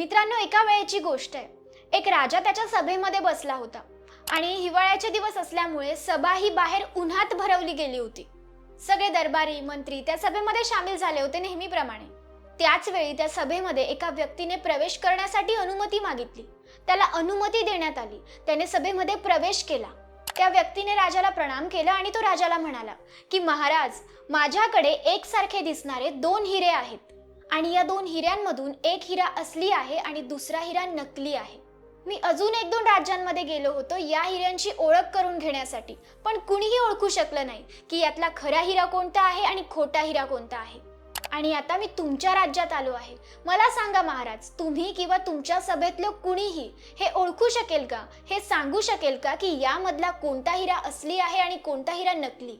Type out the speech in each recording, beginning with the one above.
मित्रांनो एका वेळेची गोष्ट आहे. एक राजा त्याच्या सभेमध्ये बसला होता आणि हिवाळ्याचे दिवस असल्यामुळे सभा ही बाहेर उन्हात भरवली गेली होती. सगळे दरबारी मंत्री त्या सभेमध्ये सामील झाले होते नेहमीप्रमाणे. त्याच वेळी त्या सभेमध्ये एका व्यक्तीने प्रवेश करण्यासाठी अनुमती मागितली. त्याला अनुमती देण्यात आली. त्याने सभेमध्ये प्रवेश केला. त्या व्यक्तीने राजाला प्रणाम केला आणि तो राजाला म्हणाला की महाराज माझ्याकडे एकसारखे दिसणारे दोन हिरे आहेत. आणि या दोन हिऱ्यांमधून एक हिरा असली आहे आणि दुसरा हिरा नकली आहे. मी अजून एक दोन राज्यांमध्ये गेलो होतो या हिऱ्यांची ओळख करून घेण्यासाठी. पण कुणीही ओळखू शकलं नाही की यातला खरा हिरा कोणता आहे आणि खोटा हिरा कोणता आहे. आणि आता मी तुमच्या राज्यात आलो आहे. मला सांगा महाराज तुम्ही किंवा तुमच्या सभेतलं कुणीही हे ओळखू शकेल का? हे सांगू शकेल का की यामधला कोणता हिरा असली आहे आणि कोणता हिरा नकली?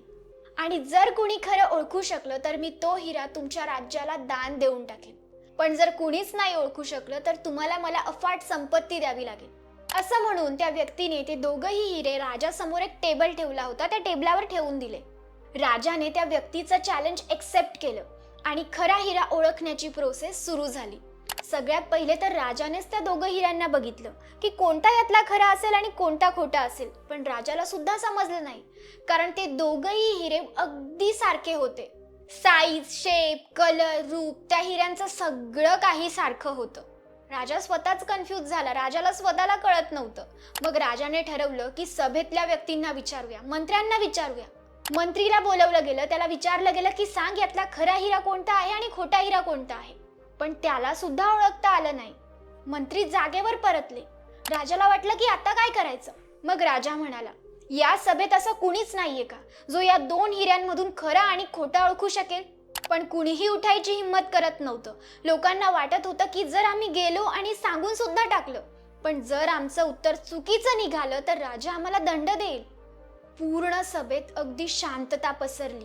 आणि जर कुणी खरं ओळखू शकलं तर मी तो हिरा तुमच्या राज्याला दान देऊन टाकेन. पण जर कुणीच नाही ओळखू शकलं तर तुम्हाला मला अफाट संपत्ती द्यावी लागेल. असं म्हणून त्या व्यक्तीने ते दोघंही हिरे राजासमोर एक टेबल ठेवला होता. त्या टेबलावर ठेवून दिले. राजाने त्या व्यक्तीचं चॅलेंज एक्सेप्ट केलं आणि खरा हिरा ओळखण्याची प्रोसेस सुरू झाली. सगळ्यात पहिले तर राजानेच त्या दोघं हिऱ्यांना बघितलं की कोणता यातला खरा असेल आणि कोणता खोटा असेल. पण राजाला सुद्धा समजलं नाही. कारण ते दोघंही हिरे अगदी सारखे होते. साईज शेप कलर रूप त्या हिऱ्यांचं सगळं काही सारखं होतं. राजा स्वतःच कन्फ्यूज झाला. राजाला स्वतःला कळत नव्हतं. मग राजाने ठरवलं की सभेतल्या व्यक्तींना विचारूया मंत्र्यांना विचारूया. मंत्रीला बोलवलं गेलं त्याला विचारलं गेलं की सांग यातला खरा हिरा कोणता आहे आणि खोटा हिरा कोणता आहे. पण त्याला सुद्धा ओळखता आलं नाही. मंत्री जागेवर परतले. राजाला वाटलं की आता काय करायचं? मग राजा म्हणाला या सभेत असं कुणीच नाहीये का? जो या दोन हिऱ्यांमधून खरा आणि खोटा ओळखू शकेल. पण कुणीही उठायची हिंमत करत नव्हतं. लोकांना वाटत होतं की जर आम्ही गेलो आणि सांगून सुद्धा टाकलं. पण जर आमचं उत्तर चुकीचं निघालं तर राजा आम्हाला दंड देईल. पूर्ण सभेत अगदी शांतता पसरली.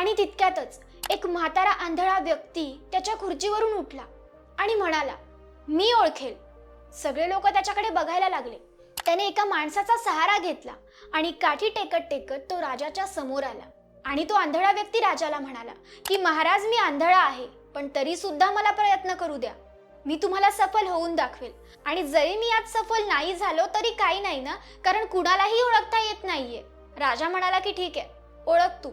आणि तितक्यातच एक म्हातारा आंधळा व्यक्ती त्याच्या खुर्चीवरून उठला आणि म्हणाला मी ओळखेल. सगळे लोक त्याच्याकडे बघायला लागले. त्याने एका माणसाचा सहारा घेतला आणि काठी टेकत टेकत तो राजाच्या समोर आला. आणि तो आंधळा व्यक्ती राजाला म्हणाला की महाराज मी आंधळा आहे पण तरी सुद्धा मला प्रयत्न करू द्या. मी तुम्हाला सफल होऊन दाखवेल. आणि जरी मी आज सफल नाही झालो तरी काही नाही ना कारण कुणालाही ओळखता येत नाहीये. राजा म्हणाला की ठीक आहे ओळख तू.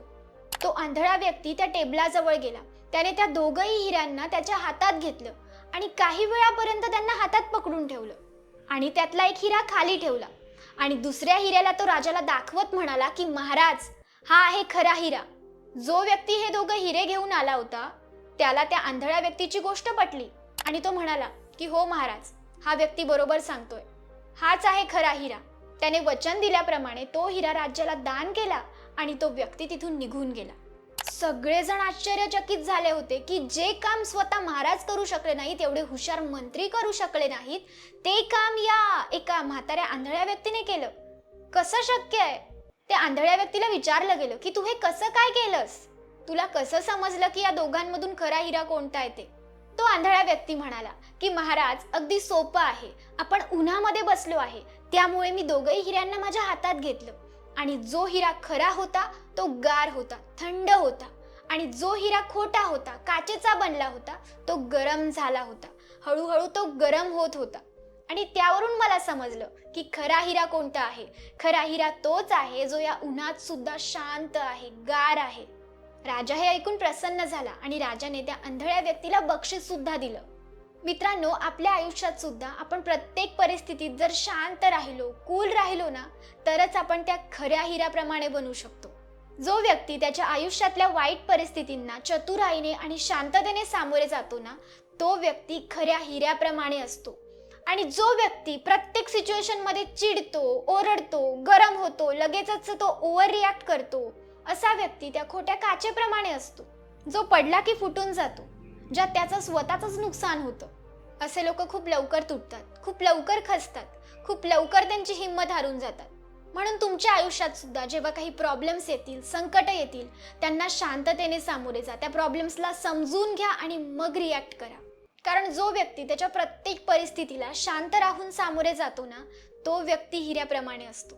तो आंधळा व्यक्ती त्या टेबलाजवळ गेला. त्याने त्या दोघही हिऱ्यांना त्याच्या हातात घेतलं आणि काही वेळापर्यंत त्यांना हातात पकडून ठेवलं आणि त्यातला एक हिरा खाली ठेवला आणि दुसऱ्या हिऱ्याला तो राजाला दाखवत म्हणाला की महाराज हा आहे खरा हिरा. जो व्यक्ती हे दोघं हिरे घेऊन आला होता त्याला त्या आंधळ्या व्यक्तीची गोष्ट पटली आणि तो म्हणाला की हो महाराज हा व्यक्ती बरोबर सांगतोय. हाच आहे खरा हिरा. त्याने वचन दिल्याप्रमाणे तो हिरा राज्याला दान केला आणि तो व्यक्ती तिथून निघून गेला. सगळेजण आश्चर्यचकित झाले होते की जे काम स्वतः महाराज करू शकले नाहीत एवढे हुशार मंत्री करू शकले नाहीत ते काम या एका म्हाताऱ्या आंधळ्या व्यक्तीने केलं. कसं शक्य आहे? ते आंधळ्या व्यक्तीला विचारलं गेलं की तू हे कसं काय केलंस? तुला कसं समजलं की या दोघांमधून खरा हिरा कोणता आहे ते? तो आंधळा व्यक्ती म्हणाला की महाराज अगदी सोपं आहे. आपण उन्हामध्ये बसलो आहे. त्यामुळे मी दोघंही हिऱ्यांना माझ्या हातात घेतलं. आणि जो हिरा खरा होता तो गार होता थंड होता. आणि जो हिरा खोटा होता काचेचा बनला होता तो गरम झाला होता. हळूहळू तो गरम होत होता. आणि त्यावरून मला समजलं की खरा हिरा कोणता आहे? खरा हिरा तोच आहे जो या उन्हात सुद्धा शांत आहे गार आहे. राजा हे ऐकून प्रसन्न झाला आणि राजाने त्या आंधळ्या व्यक्तीला बक्षीस सुद्धा दिलं. मित्रांनो आपल्या आयुष्यात सुद्धा आपण प्रत्येक परिस्थितीत जर शांत राहिलो कूल राहिलो ना तरच आपण त्या खऱ्या हिऱ्याप्रमाणे बनू शकतो. जो व्यक्ती त्याच्या आयुष्यातल्या वाईट परिस्थितींना चतुराईने आणि शांततेने सामोरे जातो ना तो व्यक्ती खऱ्या हिऱ्याप्रमाणे असतो. आणि जो व्यक्ती प्रत्येक सिच्युएशनमध्ये चिडतो ओरडतो गरम होतो लगेचच तो ओव्हर रिॲक्ट करतो असा व्यक्ती त्या खोट्या काचेप्रमाणे असतो. जो पडला की फुटून जातो. ज्यात त्याचं स्वतःचंच नुकसान होतं. असे लोक खूप लवकर तुटतात खूप लवकर खचतात खूप लवकर त्यांची हिंमत हारून जातात. म्हणून तुमच्या आयुष्यात सुद्धा जेव्हा काही प्रॉब्लेम्स येतील संकट येतील त्यांना शांततेने सामोरे जा. त्या प्रॉब्लेम्सला समजून घ्या आणि मग रिॲक्ट करा. कारण जो व्यक्ती त्याच्या प्रत्येक परिस्थितीला शांत राहून सामोरे जातो ना तो व्यक्ती हिऱ्याप्रमाणे असतो.